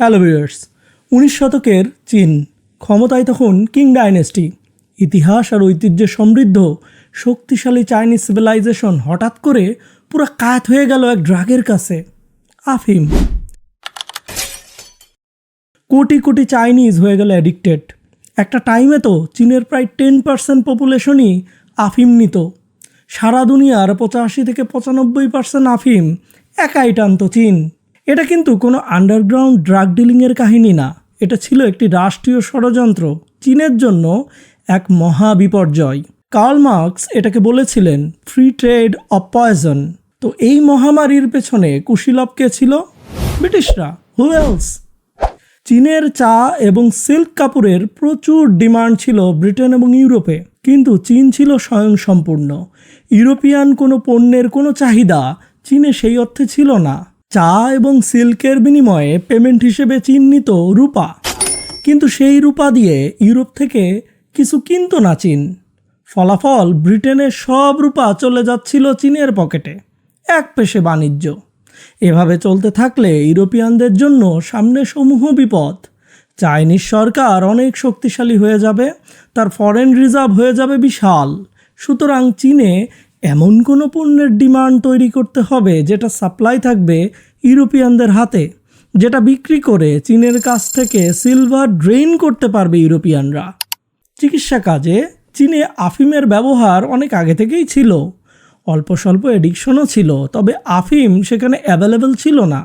Hello viewers উনিশ শতকের চীন, ক্ষমতায় তখন কিং ডাইনেস্টি ইতিহাস আর ঐতিহ্যে সমৃদ্ধ, শক্তিশালী চাইনিজ সিভিলাইজেশন হঠাৎ করে পুরো কাত হয়ে গেল এক ড্রাগের কাছে। আফিম। কোটি কোটি চাইনিজ হয়ে গেল অ্যাডিক্টেড একটা টাইমে তো চীনের প্রায় টেন পার্সেন্ট পপুলেশনই আফিম নিত। সারা দুনিয়ার পঁচাশি থেকে পঁচানব্বই পার্সেন্ট আফিম একাই টানত চীন। এটা কিন্তু কোনো আন্ডারগ্রাউন্ড ড্রাগ ডিলিংয়ের কাহিনী না। এটা ছিল একটি রাষ্ট্রীয় ষড়যন্ত্র, চীনের জন্য এক মহা বিপর্যয়। কার্ল মার্কস এটাকে বলেছিলেন ফ্রি ট্রেড অফ পয়জন তো এই মহামারীর পেছনে কুশীলভ কে ছিল? ব্রিটিশরা। হু এলস চীনের চা এবং সিল্ক কাপড়ের প্রচুর ডিমান্ড ছিল ব্রিটেন এবং ইউরোপে। কিন্তু চীন ছিল স্বয়ংসম্পূর্ণ। ইউরোপিয়ান কোনো পণ্যের কোনো চাহিদা চীনে সেই অর্থে ছিল না। চা এবং সিল্কের বিনিময়ে পেমেন্ট হিসেবে চিহ্নিত রূপা। কিন্তু সেই রূপা দিয়ে ইউরোপ থেকে কিছু কিনতো না চীন। ফলাফল ব্রিটেনের সব রূপা চলে যাচ্ছিল চীনের পকেটে, এক পেশে বাণিজ্য। এভাবে চলতে থাকলে ইউরোপিয়ানদের জন্য সামনে সমূহ বিপদ। চাইনিজ সরকার অনেক শক্তিশালী হয়ে যাবে, তার ফরেন রিজার্ভ হয়ে যাবে বিশাল। সুতরাং চীনে এমন কোনো পণ্যের ডিমান্ড তৈরি করতে হবে যেটা সাপ্লাই থাকবে ইউরোপিয়ানদের হাতে, যেটা বিক্রি করে চীনের কাছ থেকে সিলভার ড্রেন করতে পারবে ইউরোপিয়ানরা। চিকিৎসা কাজে চীনে আফিমের ব্যবহার অনেক আগে থেকেই ছিল। অল্প স্বল্প এডিকশনও ছিল, তবে আফিম সেখানে অ্যাভেলেবেল ছিল না।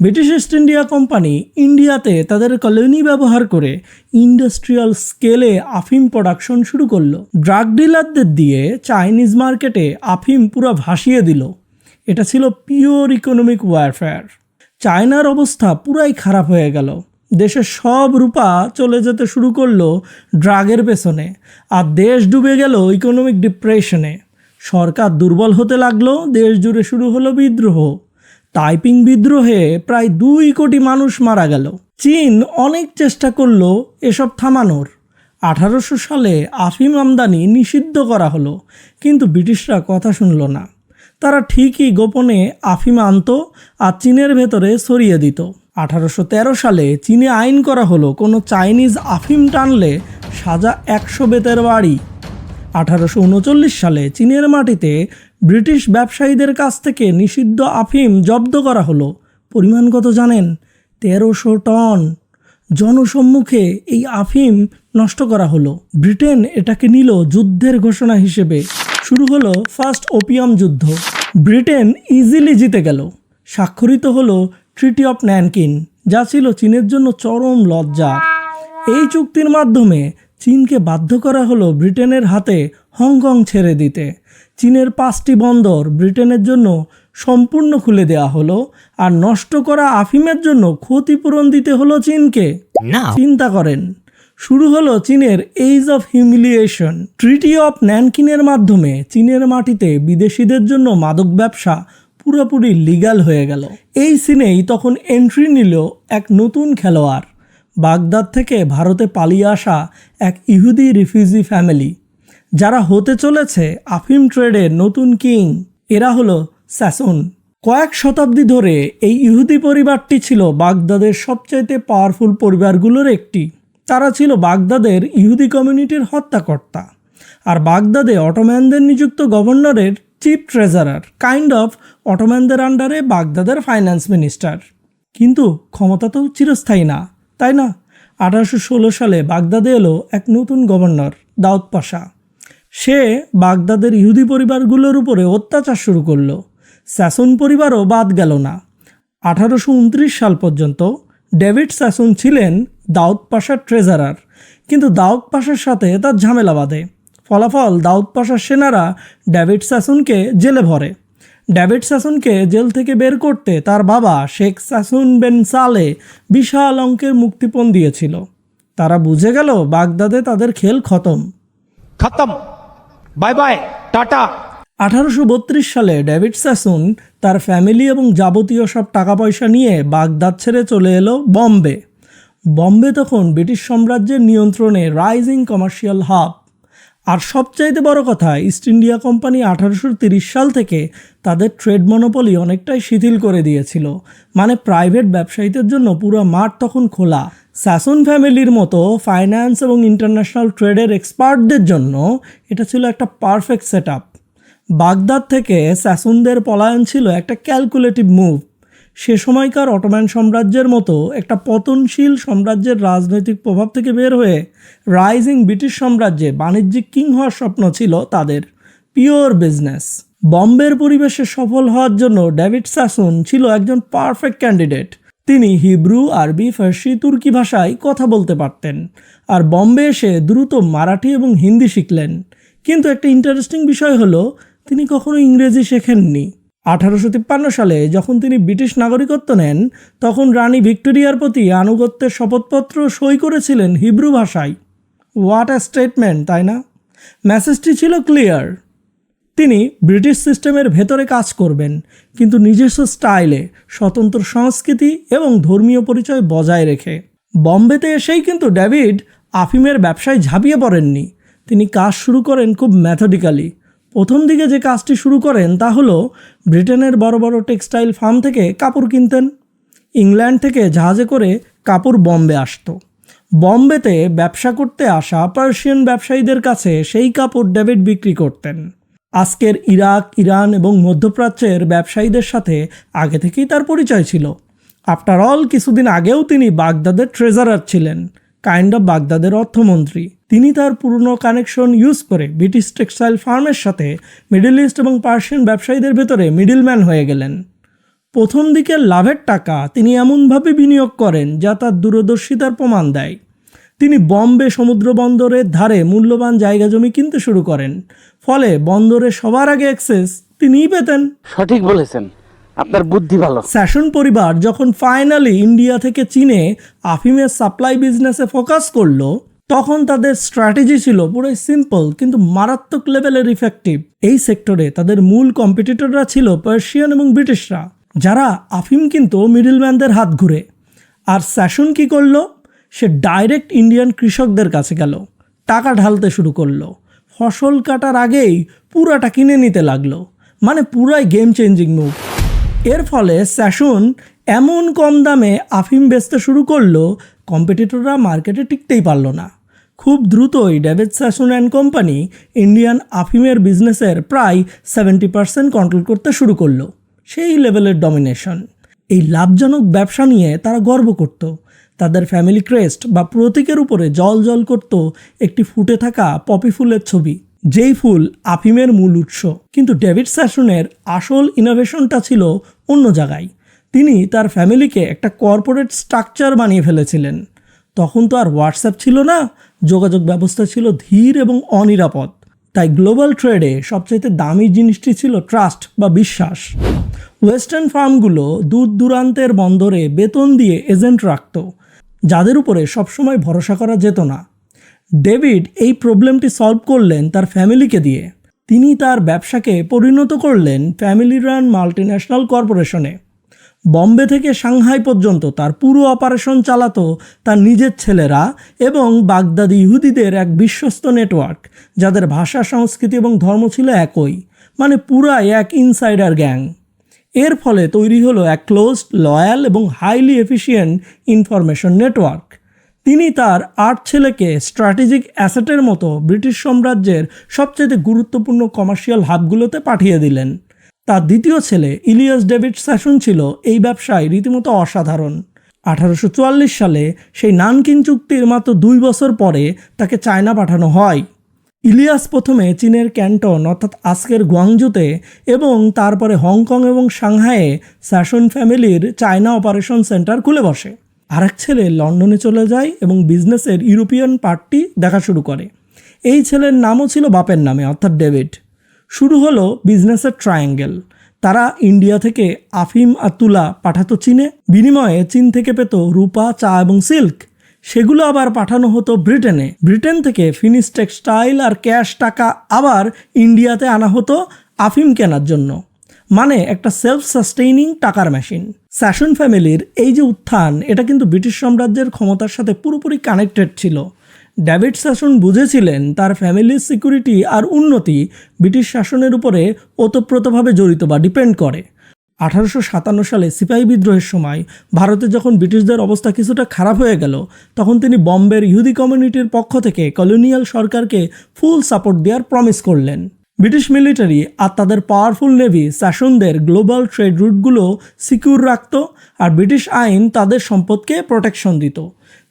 ব্রিটিশ ইস্ট ইন্ডিয়া কোম্পানি ইন্ডিয়াতে তাদের কলোনি ব্যবহার করে ইন্ডাস্ট্রিয়াল স্কেলে আফিম প্রোডাকশন শুরু করল। ড্রাগ ডিলারদের দিয়ে চাইনিজ মার্কেটে আফিম পুরো ভাসিয়ে দিল। এটা ছিল পিওর ইকোনমিক ওয়ারফেয়ার চায়নার অবস্থা পুরাই খারাপ হয়ে গেল। দেশের সব রূপা চলে যেতে শুরু করল ড্রাগের পেছনে। আর দেশ ডুবে গেল ইকোনমিক ডিপ্রেশনে সরকার দুর্বল হতে লাগল, দেশ জুড়ে শুরু হলো বিদ্রোহ। টাইপিং বিদ্রোহে প্রায় দুই কোটি মানুষ মারা গেল। চীন অনেক চেষ্টা করল এসব থামানোর। আঠারোশো সালে আফিম আমদানি নিষিদ্ধ করা হলো, কিন্তু ব্রিটিশরা কথা শুনল না। তারা ঠিকই গোপনে আফিম আনতো আর চীনের ভেতরে সরিয়ে দিত। আঠারোশো তেরো সালে চীনে আইন করা হলো, কোনো চাইনিজ আফিম টানলে সাজা একশো বেতের বাড়ি আঠারোশো উনচল্লিশ সালে চীনের মাটিতে ব্রিটিশ ব্যবসায়ীদের কাছ থেকে নিষিদ্ধ আফিম জব্দ করা হলো। পরিমাণ কত জানেন? তেরোশো টন। জনসম্মুখে এই আফিম নষ্ট করা হলো। ব্রিটেন এটাকে নিল যুদ্ধের ঘোষণা হিসেবে। শুরু হলো ফার্স্ট ওপিয়াম যুদ্ধ। ব্রিটেন ইজিলি জিতে গেল। স্বাক্ষরিত হলো ট্রিটি অফ ন্যানকিন যা ছিল চীনের জন্য চরম লজ্জা। এই চুক্তির মাধ্যমে চীনকে বাধ্য করা হলো ব্রিটেনের হাতে হংকং ছেড়ে দিতে। চীনের পাঁচটি বন্দর ব্রিটেনের জন্য সম্পূর্ণ খুলে দেওয়া হলো আর নষ্ট করা আফিমের জন্য ক্ষতিপূরণ দিতে হলো চীনকে। চিন্তা করেন শুরু হলো চীনের age of humiliation treaty of ন্যানকিনের মাধ্যমে চীনের মাটিতে বিদেশিদের জন্য মাদক ব্যবসা পুরোপুরি লিগাল হয়ে গেল। এই সিনেই তখন এন্ট্রি নিল এক নতুন খেলোয়াড়। বাগদাদ থেকে ভারতে পালিয়ে আসা এক ইহুদি রিফিউজি ফ্যামিলি। যারা হতে চলেছে আফিম ট্রেডের নতুন কিং, এরা হলো স্যাসন। কয়েক শতাব্দী ধরে এই ইহুদি পরিবারটি ছিল বাগদাদের সবচাইতে পাওয়ারফুল পরিবারগুলোর একটি। তারা ছিল বাগদাদের ইহুদি কমিউনিটির হত্যাকর্তা। আর বাগদাদে অটোম্যানদের নিযুক্ত গভর্নরের চিফ ট্রেজারার, কাইন্ড অফ অটোম্যানদের আন্ডারে বাগদাদের ফাইন্যান্স মিনিস্টার। কিন্তু ক্ষমতা তো চিরস্থায়ী না। তাই না? আঠারোশো ষোলো সালে বাগদাদে এলো এক নতুন গভর্নর, দাউদ পাশা। সে বাগদাদের ইহুদি পরিবারগুলোর উপরে অত্যাচার শুরু করল। স্যাসন পরিবারও বাদ গেল না। আঠারোশো উনত্রিশ সাল পর্যন্ত ডেভিড স্যাসন ছিলেন দাউদ পাশার ট্রেজারার, কিন্তু দাউদ পাশার সাথে তার ঝামেলা বাঁধে। ফলাফল দাউদ পাশার সেনারা ডেভিড স্যাসনকে জেলে ভরে। ড্যাভিড সাসুনকে জেল থেকে বের করতে তার বাবা শেখ সাসুন বেন সালে বিশাল অঙ্কের মুক্তিপণ দিয়েছিল। তারা বুঝে গেল বাগদাদে তাদের খেল খতম। খতম। Bye bye tata. আঠারোশো বত্রিশ সালে ডেভিড স্যাসুন তার ফ্যামিলি এবং যাবতীয় সব টাকা পয়সা নিয়ে বাগদাদ ছেড়ে চলে এলো বম্বে। বম্বে তখন ব্রিটিশ সাম্রাজ্যের নিয়ন্ত্রণে রাইজিং কমার্শিয়াল হাব আর সবচাইতে বড় কথা ইস্ট ইন্ডিয়া কোম্পানি আঠারোশো সাল থেকে তাদের ট্রেড মনোপলি অনেকটাই শিথিল করে দিয়েছিল। মানে প্রাইভেট ব্যবসায়ীদের জন্য পুরো মাঠ তখন খোলা। স্যাসন ফ্যামিলির মতো ফাইন্যান্স এবং ইন্টারন্যাশনাল ট্রেডের এক্সপার্টদের জন্য এটা ছিল একটা পারফেক্ট সেট বাগদাদ থেকে স্যাসুনদের পলায়ন ছিল একটা ক্যালকুলেটিভ মুভ সে সময়কার অটোম্যান সাম্রাজ্যের মতো একটা পতনশীল সাম্রাজ্যের রাজনৈতিক প্রভাব থেকে বের হয়ে রাইজিং ব্রিটিশ সাম্রাজ্যে বাণিজ্যিক কিং হওয়ার স্বপ্ন ছিল তাদের পিওর বিজনেস। বম্বের পরিবেশে সফল হওয়ার জন্য ডেভিড স্যাসুন ছিল একজন পারফেক্ট ক্যান্ডিডেট। তিনি হিব্রু, আরবি, ফার্সি, তুর্কি ভাষায় কথা বলতে পারতেন আর বম্বে এসে দ্রুত মারাঠি এবং হিন্দি শিখলেন। কিন্তু একটা ইন্টারেস্টিং বিষয় হলো, তিনি কখনো ইংরেজি শেখেননি। আঠারোশো তিপ্পান্ন সালে যখন তিনি ব্রিটিশ নাগরিকত্ব নেন, তখন রানী ভিক্টোরিয়ার প্রতি আনুগত্যের শপথপত্র সই করেছিলেন হিব্রু ভাষায়। হোয়াট আ স্টেটমেন্ট তাই না? মেসেজটি ছিল ক্লিয়ার তিনি ব্রিটিশ সিস্টেমের ভেতরে কাজ করবেন, কিন্তু নিজস্ব স্টাইলে স্বতন্ত্র সংস্কৃতি এবং ধর্মীয় পরিচয় বজায় রেখে। বম্বেতে এসেই কিন্তু ডেভিড আফিমের ব্যবসায় ঝাঁপিয়ে পড়েননি। তিনি কাজ শুরু করেন খুব ম্যাথডিক্যালি প্রথম দিকে যে কাজটি শুরু করেন তা হলো ব্রিটেনের বড় বড় টেক্সটাইল ফার্ম থেকে কাপড় কিনতেন। ইংল্যান্ড থেকে জাহাজে করে কাপড় বম্বে আসতো। বম্বেতে ব্যবসা করতে আসা পার্সিয়ান ব্যবসায়ীদের কাছে সেই কাপড় ডেভিড বিক্রি করতেন। আজকের ইরাক, ইরান এবং মধ্যপ্রাচ্যের ব্যবসায়ীদের সাথে আগে থেকেই তার পরিচয় ছিল। আফটার অল কিছুদিন আগেও তিনি বাগদাদের ট্রেজারার ছিলেন। কাইন্ড অফ বাগদাদের অর্থমন্ত্রী। তিনি তার পুরনো কানেকশন ইউজ করে ব্রিটিশ টেক্সটাইল ফার্মের সাথে মিডল ইস্ট এবং পার্সিয়ান ব্যবসায়ীদের ভেতরে মিডলম্যান হয়ে গেলেন। প্রথম দিকের লাভের টাকা তিনি এমনভাবে বিনিয়োগ করেন যা তার দূরদর্শিতার প্রমাণ দেয়। তিনি বম্বে সমুদ্র বন্দরের ধারে মূল্যবান জায়গা জমি কিনতে শুরু করেন। ফলে বন্দরে সবার আগে অ্যাক্সেস তিনিই পেতেন। সঠিক বলেছেন। আপনার বুদ্ধি ভালো। স্যাসন পরিবার যখন ফাইনালি ইন্ডিয়া থেকে চীনে আফিমের সাপ্লাই বিজনেসে ফোকাস করল, তখন তাদের স্ট্র্যাটেজি ছিল পুরোই সিম্পল কিন্তু মারাত্মক লেভেলের ইফেক্টিভ এই সেক্টরে তাদের মূল কম্পিটিটররা ছিল পার্সিয়ান এবং ব্রিটিশরা যারা আফিম কিন্তু মিডলম্যানদের হাত ঘুরে। আর স্যাসন কি করল? সে ডাইরেক্ট ইন্ডিয়ান কৃষকদের কাছে গেল, টাকা ঢালতে শুরু করল। ফসল কাটার আগেই পুরাটা কিনে নিতে লাগল। মানে পুরাই গেম চেঞ্জিং মুভ এর ফলে স্যাসন এমন কম দামে আফিম বেচতে শুরু করল কম্পিটিটররা মার্কেটে টিকতেই পারল না। খুব দ্রুতই David Sassoon and company Indian আফিমের বিজনেসের প্রায় সেভেন্টি পার্সেন্ট কন্ট্রোল করতে শুরু করল, সেই লেভেলের ডমিনেশন এই লাভজনক ব্যবসা নিয়ে তারা গর্ব করত। তাদের ফ্যামিলি ক্রেস্ট বা প্রতীকের উপরে জল জল করত একটি ফুটে থাকা পপি ফুলের ছবি। যেই ফুল আফিমের মূল উৎস। কিন্তু ডেভিড স্যাসনের আসল ইনোভেশনটা ছিল অন্য জায়গায়। তিনি তার ফ্যামিলিকে একটা কর্পোরেট স্ট্রাকচার বানিয়ে ফেলেছিলেন। তখন তো আর হোয়াটসঅ্যাপ ছিল না, যোগাযোগ ব্যবস্থা ছিল ধীর এবং অনিরাপদ। তাই গ্লোবাল ট্রেডে সবচাইতে দামি জিনিসটি ছিল ট্রাস্ট বা বিশ্বাস। ওয়েস্টার্ন ফার্মগুলো দূর দূরান্তের বন্দরে বেতন দিয়ে এজেন্ট রাখত, যাদের উপরে সবসময় ভরসা করা যেত না। ডেভিড এই প্রবলেমটি সলভ করলেন তার ফ্যামিলিকে দিয়ে। তিনি তার ব্যবসাকে পরিণত করলেন ফ্যামিলি রান মাল্টিন্যাশনাল কর্পোরেশনে। বম্বে থেকে সাংহাই পর্যন্ত তার পুরো অপারেশন চালাতো তার নিজের ছেলেরা এবং বাগদাদি ইহুদিদের এক বিশ্বস্ত নেটওয়ার্ক, যাদের ভাষা, সংস্কৃতি এবং ধর্ম ছিল একই মানে পুরাই এক ইনসাইডার গ্যাং। এর ফলে তৈরি হলো এক ক্লোজড, লয়াল এবং হাইলি এফিশিয়েন্ট ইনফরমেশন নেটওয়ার্ক। তিনি তার আট ছেলেকে স্ট্র্যাটেজিক অ্যাসেটের মতো ব্রিটিশ সাম্রাজ্যের সবচেয়ে গুরুত্বপূর্ণ কমার্শিয়াল হাবগুলোতে পাঠিয়ে দিলেন। তার দ্বিতীয় ছেলে ইলিয়াস ডেভিড স্যাসন ছিল এই ব্যবসায় রীতিমতো অসাধারণ। আঠারোশো চুয়াল্লিশ সালে সেই নানকিন চুক্তির মাত্র দুই বছর পরে তাকে চায়না পাঠানো হয়। ইলিয়াস প্রথমে চীনের ক্যান্টন অর্থাৎ আজকের গুয়াংজুতে এবং তারপরে হংকং এবং সাংহাইয়ে স্যাসন ফ্যামিলির চায়না অপারেশন সেন্টার খুলে বসে। আরেক ছেলে লন্ডনে চলে যায় এবং বিজনেসের ইউরোপিয়ান পার্টটি দেখা শুরু করে। এই ছেলের নামও ছিল বাপের নামে, অর্থাৎ ডেভিড। শুরু হলো বিজনেসের ট্রায়াঙ্গেল। তারা ইন্ডিয়া থেকে আফিম আর তুলা পাঠাতো চীনে। বিনিময়ে চীন থেকে পেত রূপা, চা এবং সিল্ক। সেগুলো আবার পাঠানো হতো ব্রিটেনে। ব্রিটেন থেকে ফিনিশ টেক্সটাইল আর ক্যাশ টাকা আবার ইন্ডিয়াতে আনা হতো আফিম কেনার জন্য। মানে একটা সেলফ সাস্টেইনিং টাকার মেশিন স্যাসন ফ্যামিলির এই যে উত্থান, এটা কিন্তু ব্রিটিশ সাম্রাজ্যের ক্ষমতার সাথে পুরোপুরি কানেক্টেড ছিল। ডেভিড শাসন বুঝেছিলেন তার ফ্যামিলির সিকিউরিটি আর উন্নতি ব্রিটিশ শাসনের উপরে ওতপ্রোতভাবে জড়িত বা ডিপেন্ড করে। আঠারোশো সাতান্ন সালে সিপাহী বিদ্রোহের সময় ভারতে যখন ব্রিটিশদের অবস্থা কিছুটা খারাপ হয়ে গেল, তখন তিনি বম্বের ইহুদি কমিউনিটির পক্ষ থেকে কলোনিয়াল সরকারকে ফুল সাপোর্ট দেওয়ার প্রমিস করলেন। ব্রিটিশ মিলিটারি আর তাদের পাওয়ারফুল নেভি শাসনদের গ্লোবাল ট্রেড রুটগুলো সিকিউর রাখত আর ব্রিটিশ আইন তাদের সম্পদকে প্রোটেকশন দিত।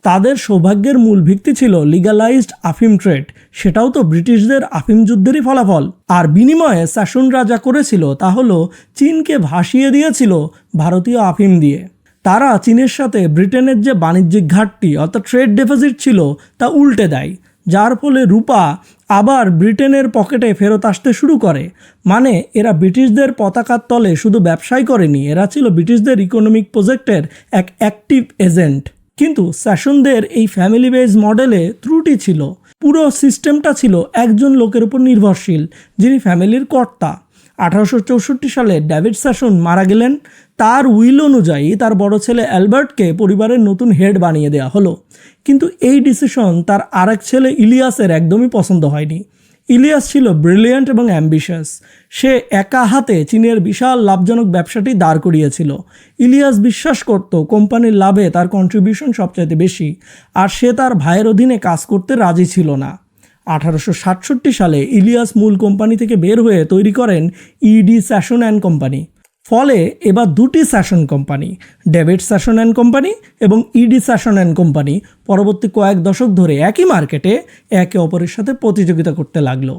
তাদের সৌভাগ্যের মূল ভিত্তি ছিল লিগালাইজড আফিম ট্রেড সেটাও তো ব্রিটিশদের আফিম যুদ্ধেরই ফলাফল। আর বিনিময়ে শাসন রাজা করেছিল তা হলো চীনকে ভাসিয়ে দিয়েছিল ভারতীয় আফিম দিয়ে। তারা চীনের সাথে ব্রিটেনের যে বাণিজ্যিক ঘাটতি অর্থাৎ ট্রেড ডেপোজিট ছিল তা উল্টে দেয়, যার ফলে রূপা আবার ব্রিটেনের পকেটে ফেরত আসতে শুরু করে। মানে এরা ব্রিটিশদের পতাকার তলে শুধু ব্যবসাই করেনি, এরা ছিল ব্রিটিশদের ইকোনমিক প্রজেক্টের এক অ্যাক্টিভ এজেন্ট কিন্তু স্যাশনদের এই ফ্যামিলি বেজ মডেলে ত্রুটি ছিল। পুরো সিস্টেমটা ছিল একজন লোকের উপর নির্ভরশীল, যিনি ফ্যামিলির কর্তা। আঠারোশো চৌষট্টি সালে ডেভিড স্যাসন মারা গেলেন। তার উইল অনুযায়ী তার বড় ছেলে অ্যালবার্টকে পরিবারের নতুন হেড বানিয়ে দেওয়া হলো। কিন্তু এই ডিসিশন তার আরেক ছেলে ইলিয়াসের একদমই পছন্দ হয়নি। ইলিয়াস ছিল ব্রিলিয়ান্ট এবং অ্যাম্বিশাস। সে একা হাতে চীনের বিশাল লাভজনক ব্যবসাটি দাঁড় করিয়েছিল। ইলিয়াস বিশ্বাস করত, কোম্পানির লাভে তার কন্ট্রিবিউশন সবচাইতে বেশি, আর সে তার ভাইয়ের অধীনে কাজ করতে রাজি ছিল না। আঠারোশো সাতষট্টি সালে ইলিয়াস মূল কোম্পানি থেকে বের হয়ে তৈরি করেন ইডি স্যাশন অ্যান্ড কোম্পানি ফলে এবার দুটি Sassoon company David Sassoon and company এবং ইডি স্যাশন অ্যান্ড কোম্পানি পরবর্তী কয়েক দশক ধরে একই মার্কেটে একে অপরের সাথে প্রতিযোগিতা করতে লাগল।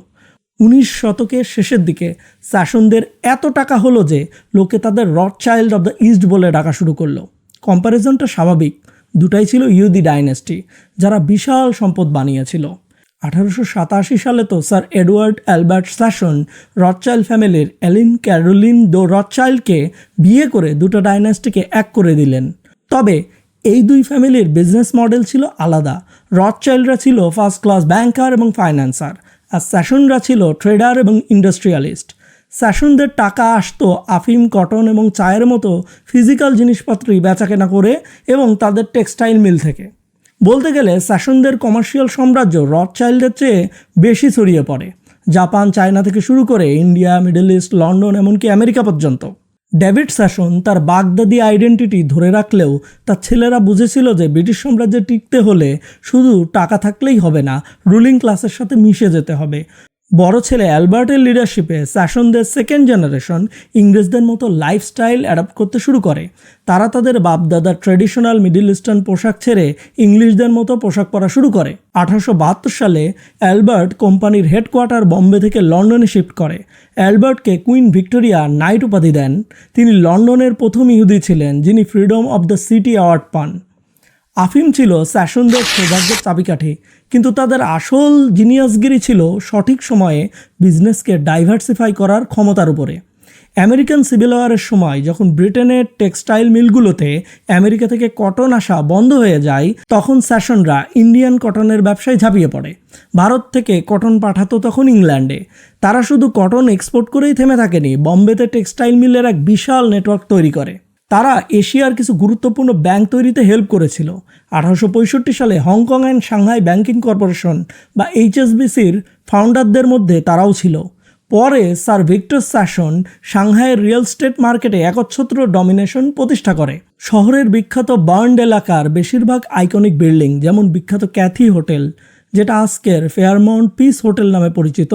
উনিশ শতকের শেষের দিকে স্যাশনদের এত টাকা হলো যে লোকে তাদের Rothschild of the East বলে ডাকা শুরু করল। কম্প্যারিজনটা স্বাভাবিক, দুটাই ছিল ইউদি ডাইনেস্টি যারা বিশাল সম্পদ বানিয়েছিল। আঠারোশো সাতাশি সালে তো sir Edward Albert Sassoon Rothschild ফ্যামিলির এলিন ক্যারোলিন দো রথচাইল্ডকে বিয়ে করে দুটো ডাইনাস্টিকে এক করে দিলেন। তবে এই দুই ফ্যামিলির বিজনেস মডেল ছিল আলাদা। রথচাইল্ডরা ছিল ফার্স্ট ক্লাস ব্যাংকার এবং ফাইন্যান্সার, আর স্যাশনরা ছিল ট্রেডার এবং ইন্ডাস্ট্রিয়ালিস্ট। স্যাশনদের টাকা আসতো আফিম, কটন এবং চায়ের মতো ফিজিক্যাল জিনিসপত্রই বেচাকেনা করে এবং তাদের টেক্সটাইল মিল থেকে। বলতে গেলে শাসনদের কমার্শিয়াল সাম্রাজ্য রথচাইল্ডের চেয়ে বেশি ছড়িয়ে পড়ে। জাপান, চায়না থেকে শুরু করে ইন্ডিয়া মিডল ইস্ট লন্ডন এমনকি আমেরিকা পর্যন্ত। ডেভিড শাসন তার বাগদাদি আইডেন্টিটি ধরে রাখলেও তার ছেলেরা বুঝেছিল যে ব্রিটিশ সাম্রাজ্যে টিকতে হলে শুধু টাকা থাকলেই হবে না রুলিং ক্লাসের সাথে মিশে যেতে হবে। বড় ছেলে অ্যালবার্টের লিডারশিপে স্যাশনদের সেকেন্ড জেনারেশন ইংরেজদের মতো লাইফস্টাইল অ্যাডাপ্ট করতে শুরু করে। তারা তাদের বাপদাদার ট্রেডিশনাল মিডল ইস্টার্ন পোশাক ছেড়ে ইংলিশদের মতো পোশাক পরা শুরু করে। আঠারোশো বাহাত্তর সালে অ্যালবার্ট কোম্পানির হেডকোয়ার্টার বম্বে থেকে লন্ডনে শিফট করে। অ্যালবার্টকে কুইন ভিক্টোরিয়া নাইট উপাধি দেন। তিনি লন্ডনের প্রথম ইহুদি ছিলেন, যিনি freedom of the city award পান। আফিম ছিল স্যাশনদের সৌভাগ্যের চাবিকাঠি। কিন্তু তাদের আসল জিনিয়াসগিরি ছিল সঠিক সময়ে বিজনেসকে ডাইভার্সিফাই করার ক্ষমতার উপরে। আমেরিকান সিভিল ওয়ারের সময় যখন ব্রিটেনের টেক্সটাইল মিলগুলোতে আমেরিকা থেকে কটন আসা বন্ধ হয়ে যায়, তখন স্যাশনরা ইন্ডিয়ান কটনের ব্যবসায় ঝাঁপিয়ে পড়ে। ভারত থেকে কটন পাঠাতো তখন ইংল্যান্ডে তারা শুধু কটন এক্সপোর্ট করেই থেমে থাকেনি, বম্বেতে টেক্সটাইল মিলের এক বিশাল নেটওয়ার্ক তৈরি করে। তারা এশিয়ার কিছু গুরুত্বপূর্ণ ব্যাংক তৈরিতে হেল্প করেছিল। আঠারোশো পঁয়ষট্টি সালে Hong Kong and Shanghai banking corporation বা এইচএসবিসির ফাউন্ডারদের মধ্যে তারাও ছিল। পরে স্যার ভিক্টর স্যাশন সাংহাইয়ের রিয়েল স্টেট মার্কেটে একচ্ছত্র ডমিনেশন প্রতিষ্ঠা করে। শহরের বিখ্যাত বার্ন্ড এলাকার বেশিরভাগ আইকনিক বিল্ডিং যেমন বিখ্যাত ক্যাথি হোটেল, যেটা আজকের ফেয়ারমাউন্ট পিস হোটেল নামে পরিচিত,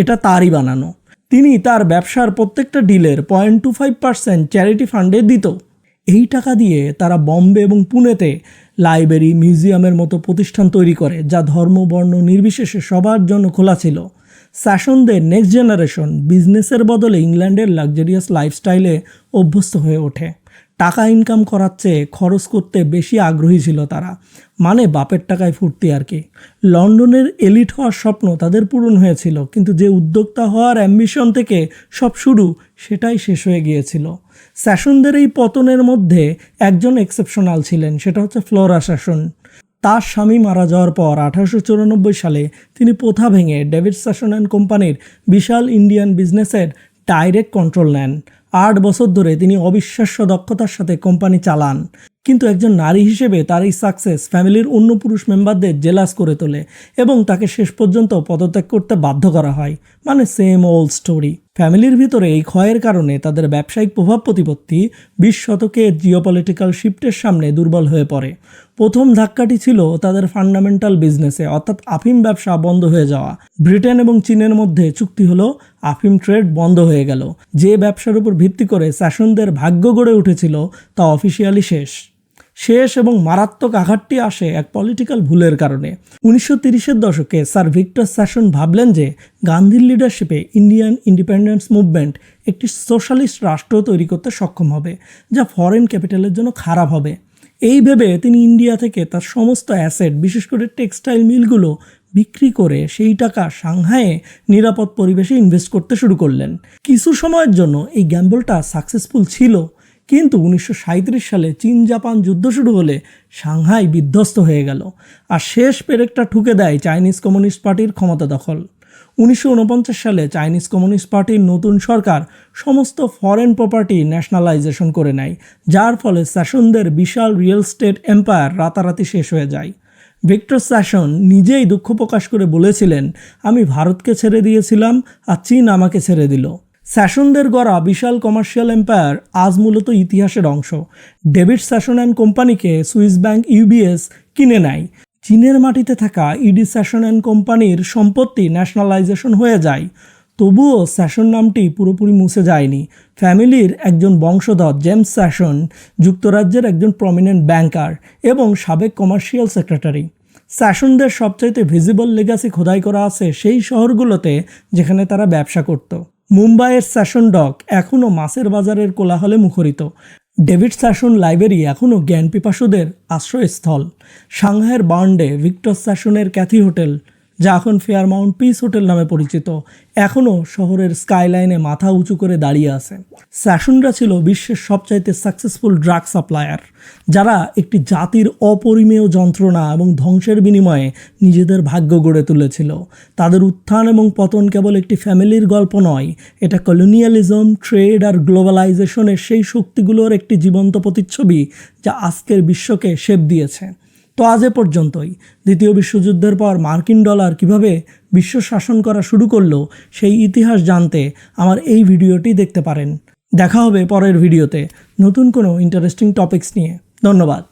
এটা তারই বানানো। তিনি তার ব্যবসার প্রত্যেকটা ডিলের point two five percent charity ফান্ডে দিত। এই টাকা দিয়ে তারা বম্বে এবং পুনেতে লাইব্রেরি মিউজিয়ামের মতো প্রতিষ্ঠান তৈরি করে, যা ধর্ম, বর্ণ নির্বিশেষে সবার জন্য খোলা ছিল। শাসনদের নেক্সট জেনারেশন বিজনেসের বদলে ইংল্যান্ডের লাক্সারিয়াস লাইফস্টাইলে অভ্যস্ত হয়ে ওঠে। টাকা ইনকাম করার চেয়ে খরচ করতে বেশি আগ্রহী ছিল তারা। মানে বাপের টাকায় ফুর্তি আর কি। লন্ডনের এলিট হওয়ার স্বপ্ন তাদের পূরণ হয়েছিল, কিন্তু যে উদ্যোক্তা হওয়ার অ্যাম্বিশন থেকে সব শুরু সেটাই শেষ হয়ে গিয়েছিল। স্যাশনদের এই পতনের মধ্যে একজন এক্সেপশনাল ছিলেন, সেটা হচ্ছে ফ্লোরা শাসন তার স্বামী মারা যাওয়ার পর আঠারোশো চুরানব্বই সালে তিনি পোথা ভেঙে ডেভিড স্যাশন অ্যান্ড কোম্পানির বিশাল ইন্ডিয়ান বিজনেসের ডাইরেক্ট কন্ট্রোল নেন। আট বছর ধরে তিনি অবিশ্বাস্য দক্ষতার সাথে কোম্পানি চালান। কিন্তু একজন নারী হিসেবে তার এই সাকসেস ফ্যামিলির অন্য পুরুষ মেম্বারদের জেলাস করে তোলে এবং তাকে শেষ পর্যন্ত পদত্যাগ করতে বাধ্য করা হয়। মানে সেম ওল্ড স্টোরি। ফ্যামিলির ভিতরে এই ক্ষয়ের কারণে তাদের ব্যবসায়িক প্রভাব প্রতিপত্তি বিশ শতকে জিওপলিটিক্যাল শিফটের সামনে দুর্বল হয়ে পড়ে। প্রথম ধাক্কাটি ছিল তাদের ফান্ডামেন্টাল বিজনেসে, অর্থাৎ আফিম ব্যবসা বন্ধ হয়ে যাওয়া। ব্রিটেন এবং চীনের মধ্যে চুক্তি হলো, আফিম ট্রেড বন্ধ হয়ে গেল। যে ব্যবসার উপর ভিত্তি করে শাসনদের ভাগ্য গড়ে উঠেছিল তা অফিসিয়ালি শেষ। শেষ এবং মারাত্মক আঘাতটি আসে এক পলিটিক্যাল ভুলের কারণে। উনিশশো তিরিশের দশকে স্যার ভিক্টর স্যাশন ভাবলেন যে গান্ধীর লিডারশিপে ইন্ডিয়ান ইন্ডিপেন্ডেন্স মুভমেন্ট একটি সোশ্যালিস্ট রাষ্ট্র তৈরি করতে সক্ষম হবে, যা ফরেন ক্যাপিটালের জন্য খারাপ হবে। এই ভেবে তিনি ইন্ডিয়া থেকে তার সমস্ত অ্যাসেট বিশেষ করে টেক্সটাইল মিলগুলো বিক্রি করে সেই টাকা সাংহাইয়ে নিরাপদ পরিবেশে ইনভেস্ট করতে শুরু করলেন। কিছু সময়ের জন্য এই গ্যাম্বলটা সাকসেসফুল ছিল। কিন্তু উনিশশো সাঁইত্রিশ সালে চীন জাপান যুদ্ধ শুরু হলে সাংহাই বিধ্বস্ত হয়ে গেল আর শেষ পেরেকটা ঠুকে দেয় চাইনিজ কমিউনিস্ট পার্টির ক্ষমতা দখল। উনিশশো উনপঞ্চাশ সালে চাইনিজ কমিউনিস্ট পার্টির নতুন সরকার সমস্ত ফরেন প্রপার্টি ন্যাশনালাইজেশন করে নেয়, যার ফলে শাসনদের বিশাল রিয়েল স্টেট এম্পায়ার রাতারাতি শেষ হয়ে যায়। ভিক্টর স্যাশন নিজেই দুঃখ প্রকাশ করে বলেছিলেন, আমি ভারতকে ছেড়ে দিয়েছিলাম আর চীন আমাকে ছেড়ে দিল। স্যাশনদের গড়া বিশাল কমার্শিয়াল এম্পায়ার আজ মূলত ইতিহাসের অংশ। ডেভিড স্যাশন অ্যান্ড কোম্পানিকে সুইস ব্যাংক ইউবিএস কিনে নেয়। চীনের মাটিতে থাকা ইডি স্যাশন অ্যান্ড কোম্পানির সম্পত্তি ন্যাশনালাইজেশন হয়ে যায়। তবুও স্যাশন নামটি পুরোপুরি মুছে যায়নি। ফ্যামিলির একজন বংশধর জেমস স্যাশন যুক্তরাজ্যের একজন প্রমিনেন্ট ব্যাংকার এবং সাবেক কমার্শিয়াল সেক্রেটারি স্যাশনদের সবচাইতে ভিজিবল লেগাসি খোদাই করা আছে সেই শহরগুলোতে যেখানে তারা ব্যবসা করত। মুম্বাইয়ের স্যাশন ডক এখনও মাছের বাজারের কোলাহলে মুখরিত। ডেভিড স্যাশন লাইব্রেরি এখনও জ্ঞান পিপাসুদের আশ্রয়স্থল। সাংহাইয়ের বার্নডে ভিক্টর স্যাশনের ক্যাথি হোটেল যা এখন ফেয়ারমাউন্ট পিস হোটেল নামে পরিচিত। এখনও শহরের স্কাইলাইনে মাথা উঁচু করে দাঁড়িয়ে আছে। স্যাশনরা ছিল বিশ্বের সবচাইতে সাকসেসফুল ড্রাগ সাপ্লায়ার, যারা একটি জাতির অপরিমেয় যন্ত্রণা এবং ধ্বংসের বিনিময়ে নিজেদের ভাগ্য গড়ে তুলেছিল। তাদের উত্থান এবং পতন কেবল একটি ফ্যামিলির গল্প নয়, এটা কলোনিয়ালিজম, ট্রেড আর গ্লোবালাইজেশনের সেই শক্তিগুলোর একটি জীবন্ত প্রতিচ্ছবি যা আজকের বিশ্বকে শেপ দিয়েছে। তো আজ এ পর্যন্তই। দ্বিতীয় বিশ্বযুদ্ধের পর মার্কিন ডলার কীভাবে বিশ্ব শাসন করা শুরু করল, সেই ইতিহাস জানতে আমার এই ভিডিওটি দেখতে পারেন। দেখা হবে পরের ভিডিওতে। নতুন কোনো ইন্টারেস্টিং টপিকস নিয়ে। ধন্যবাদ।